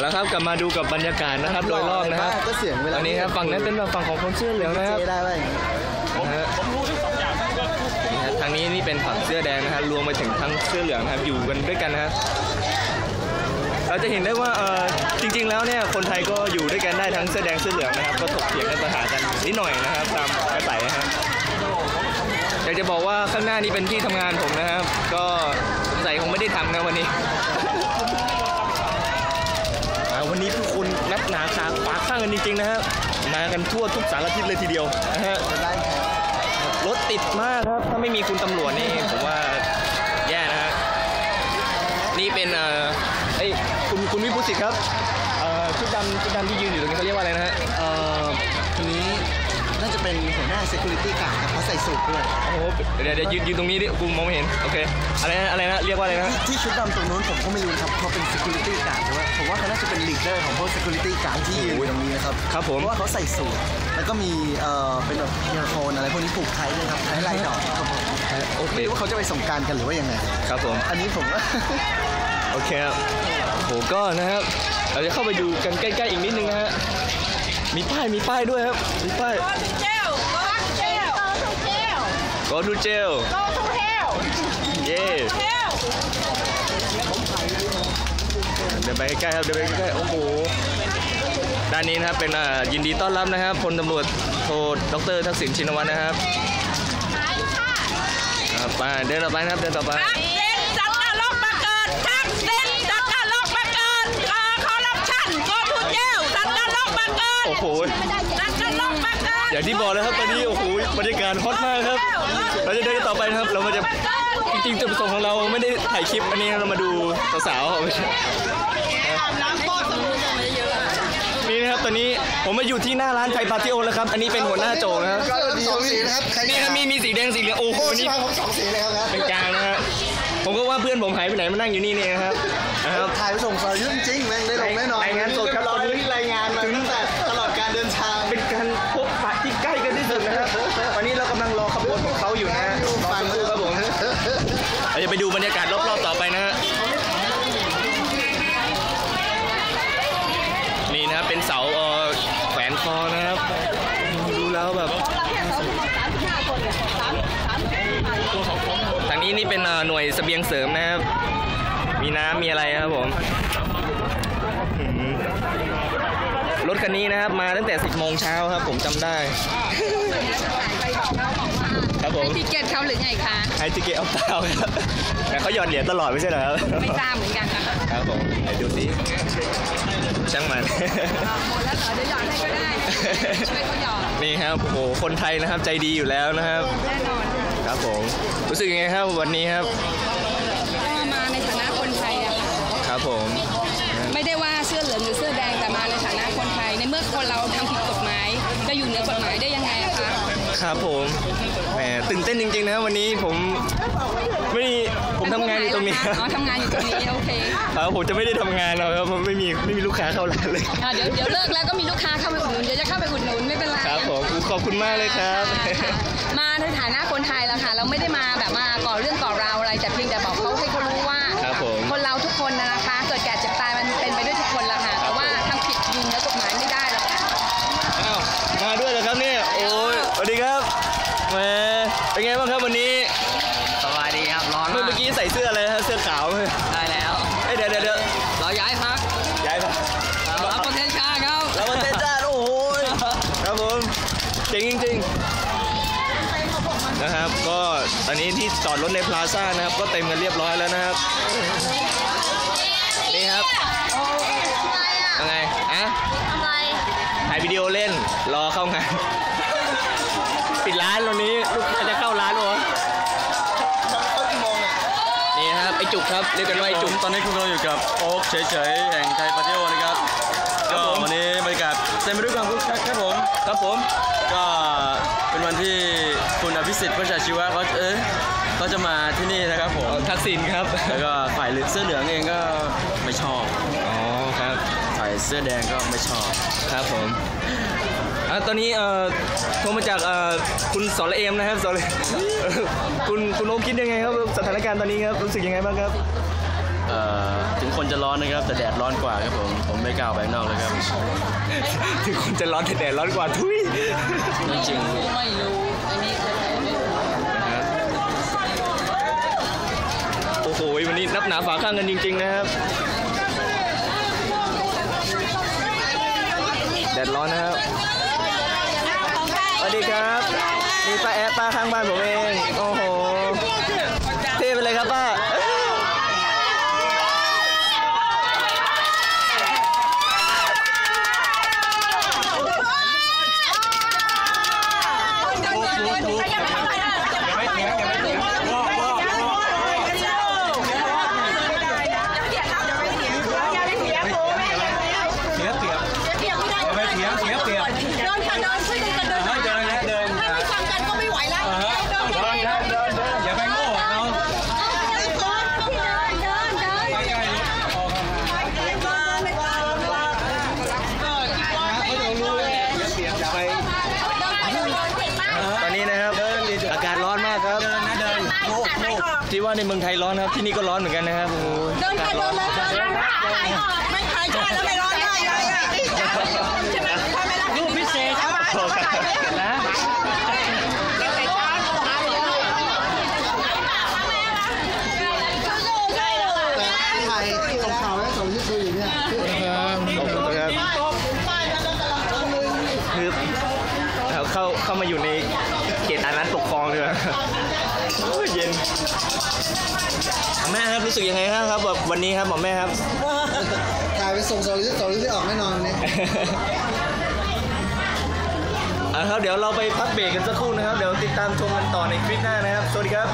แล้วครับกลับมาดูกับบรรยากาศนะครับโดยรอบนะครับก็เสียงเวลาตอนนี้ครับฝั่งนั้นเป็นฝั่งของคนเสื้อเหลืองนะครับเจได้ไหมนะฮะนี่ฮะทางนี้นี่เป็นฝั่งเสื้อแดงนะฮะรวมไปถึงทั้งเสื้อเหลืองนะครับอยู่กันด้วยกันนะครับเราจะเห็นได้ว่าเออจริง ๆ แล้วเนี่ยคนไทยก็อยู่ด้วยกันได้ทั้งเสื้อแดงเสื้อเหลืองนะครับก็ถกเถียงกันปัญหากันนิดหน่อยนะครับ ตามกระแสนะฮะอยากจะบอกว่าข้างหน้านี้เป็นที่ทำงานผมนะครับ ก็สงสัยคงไม่ได้ทำนะวันนี้ อ่าวันนี้ผู้คนนับ หนาขาปาข้างกันจริงๆนะฮะมากันทั่วทุกสารทิศเลยทีเดียวนะฮะรถติดมากครับถ้าไม่มีคุณตำรวจนี่ผมว่าแย่นะฮะนี่เป็นเอ่อเอ้ยคุณคุณวิพุสิทธิ์ครับเอ่อชุดดำชุดดำที่ยืนอยู่ตรงนี้เขาเรียกว่าอะไรนะฮะเอ่อทีนี้น่าจะ เป็นหัวหน้า security guard ครับเขาใส่สูทด้วย โอ้โหเดี๋ยวเดี๋ยวยืนยืนตรงนี้ดิกูมองไม่เห็น โอเค อะไรนะอะไรนะ เรียกว่าอะไรนะ ที่ที่ชุดดำตรงนู้นผมก็ไม่รู้นะครับเขาเป็น security guard แต่ว่าผมว่าเขาน่าจะเป็น leader ของพวก security guard ที่ยืนอยู่ตรงนี้นะครับครับผม เพราะว่าเขาใส่สูทแล้วก็มีเอ่อเป็นแบบเฮียโคนอะไรพวกนี้ผูกไทยด้วยครับไทยลายดอกครับผมโอเคไม่รู้ว่าเขาจะไปสงกรารกันหรือว่ายังไง ครับผม อันนี้ผมว่าโอเคครับโหก็นะครับเราจะเข้าไปดูกันใกล้ๆอีกนิดนึงนะฮะ มีป้ายมีป้ายด้วยครับ มีป้าย Go to jail. Go go to jail to jail. Go to hell. เย้ Hell. เดินไปใกล้ๆครับเดินไปใกล้ๆโอ้โหด้านนี้นะครับเป็นอ่ายินดีต้อนรับนะครับพลตำรวจโทดรทักษิณชินวัตรนะครับหายค่ะอ่าไปเดินต่อไปนะครับเดินต่อไปทักษิณจัดนรกมาเกิดทักษิณจัดนรกมาเกิดเอ่อคอร์รัปชัน Go to jail. จัดนรกมาเกิดโอ้โห อย่างที่บอกเลยครับตอนนี้โอ้โหบรรยากาศฮอตมากครับ เราจะเดินกันต่อไปนะครับ เรามาจะจริงๆจุดประสงค์ของเราไม่ได้ถ่ายคลิปอันนี้เรามาดูสาวๆไม่ใช่น้ำพ่อสมุนไพรเยอะนี่นะครับตอนนี้ผมมาอยู่ที่หน้าร้านไทยปาติโอแล้วครับ อันนี้เป็นหัวหน้าโจนะครับก็มีสองสีนะครับใครนี่ครับมีมีสีแดงสีเหลืองโอ้โหโอ้นี่ใช่ผมสองสีเลยครับเป็นกลางนะฮะผมก็ว่าเพื่อนผมหายไปไหนมานั่งอยู่นี่นี่นะครับนะครับถ่ายไปส่งสรยุทธ์จริงๆแม่งได้ลงแน่นอนรายงานสดครับ องเขาอยู่นะฮะรอสักครู่ครับผมเราจะไปดูบรรยากาศรอบๆต่อไปนะฮะนี่นะครับเป็นเสาแขวนคอนะครับดูแล้วแบบทางนี้นี่เป็นหน่วยเสบียงเสริมนะครับ มีน้ำมีอะไรครับผม รถคันนี้นะครับมาตั้งแต่ 10โมงเช้าครับ ผมจำได้ ครับผมทิเกตเขาหรือไงคะไฮติเกตเอาเปล่าครับแต่เขาหยอดเหรียญตลอดไม่ใช่เหรอครับ ไม่ทราบเหมือนกันนะคะครับผมไหนดูสิช่างมัน หมดแล้วเหรอเดี๋ยวหยอดให้ก็ได้ช่วยเขาหยอดนี่ครับโอ้โหคนไทยนะครับใจดีอยู่แล้วนะครับ แน่นอนครับผมรู้สึกยังไงครับวันนี้ครับ ก็มาในฐานะคนไทยอะค่ะ ครับผม ไม่ได้ว่าเสื้อเหลืองหรือเสื้อ คนเราทำผิดกฎหมายจะอยู่เหนือกฎหมายได้ยังไงอะคะครับผมแหมตื่นเต้นจริงๆนะวันนี้ผมไม่ผมทำงานอยู่ตรงนี้อ๋อทำงานอยู่ตรงนี้โอเคครับผมจะไม่ได้ทำงานหรอกครับเพราะไม่มีไม่มีลูกค้าเข้าร้านเลยอะเดี๋ยวเดี๋ยวเลิกแล้วก็มีลูกค้าเข้าไปอุดหนุนเดี๋ยวจะเข้าไปอุดหนุนไม่เป็นไรครับผมขอบคุณมากเลยครับค่ะค่ะมาในฐานะคนไทยแล้วค่ะ เราไม่ได้มาแบบมาก่อเรื่องก่อราวอะไรแต่เพียงแต่บอกเขาให้เขารู้ว่า นะครับ ก็ตอนนี้ที่จอดรถในพลาซ่านะครับ ก็เต็มกันเรียบร้อยแล้วนะครับ นี่ครับยังไงอะถ่ายวิดีโอเล่นรอเข้างาน ปิดร้านวันนี้ลูกค้าจะเข้าร้านวะนี่ครับไอจุกครับเรียกกันว่าไอจุกตอนนี้คุณกำลังอยู่กับโอ๊คเฉยๆแห่งไทยปาเที่ยวนะครับครับก็ผมวันนี้ ต็มไปด้วยความคึกคักครับผมครับผม ก็เป็นวันที่คุณอภิสิทธิ์ประชาชีวะเขาเอ๊ะเขาจะมาที่นี่นะครับผมทักษิณครับ แล้วก็ฝ่ายเสื้อเหลืองเองก็ไม่ชอบอ๋อครับฝ่ายเสื้อแดงก็ไม่ชอบครับผมอะตอนนี้เอ่อโทรมาจากเอ่อคุณสรเอมนะครับสรเอมคุณคุณโอคคิดยังไงครับสถานการณ์ตอนนี้ครับรู้สึกยังไงบ้างครับเอ่อ ถึงคนจะร้อนนะครับ แต่แดดร้อนกว่าครับผม ผมไม่กล้าออกไปข้างนอกเลยครับ ถึงคนจะร้อนแต่แดดร้อนกว่าทุยจริงไม่รู้อันนี้ใครไม่รู้โอ้โหวันนี้นับหนาฝาข้างกันจริง ๆ นะครับ แดดร้อนนะครับสวัสดีครับนี่ป้าแอ๊ะป้าข้างบ้านผมเอง โอ้โห เท่ไปเลยครับป้า ตอนนี้นะครับอากาศร้อนมากครับ ที่ ว่าในเมืองไทยร้อนนะครับ ที่นี่ก็ร้อนเหมือนกันนะครับโอ้เดินไปเดินเลยไม่ขายชาแล้วไม่ร้อนได้เลยอะใช่ไหมใช่ไหมล่ะรูปพิเศษใช่ไหมนะถ่ายขาวๆแล้วส่งที่คุยอยู่เนี่ยขอบคุณครับคือเข้าเข้ามาอยู่ในเขตอานัตปกครองเลยว่ะโอ้ยเย็น แม่ครับรู้สึกยังไงครับครับแบบวันนี้ครับหมอแม่ครับ ถ่ายไปส่งส่งที่ส่งที่ออกแน่นอนเนี่ยอะครับเดี๋ยวเราไปพักเบรกกันสักครู่นะครับ เดี๋ยวติดตามชมกันต่อในคลิปหน้านะครับ สวัสดีครับ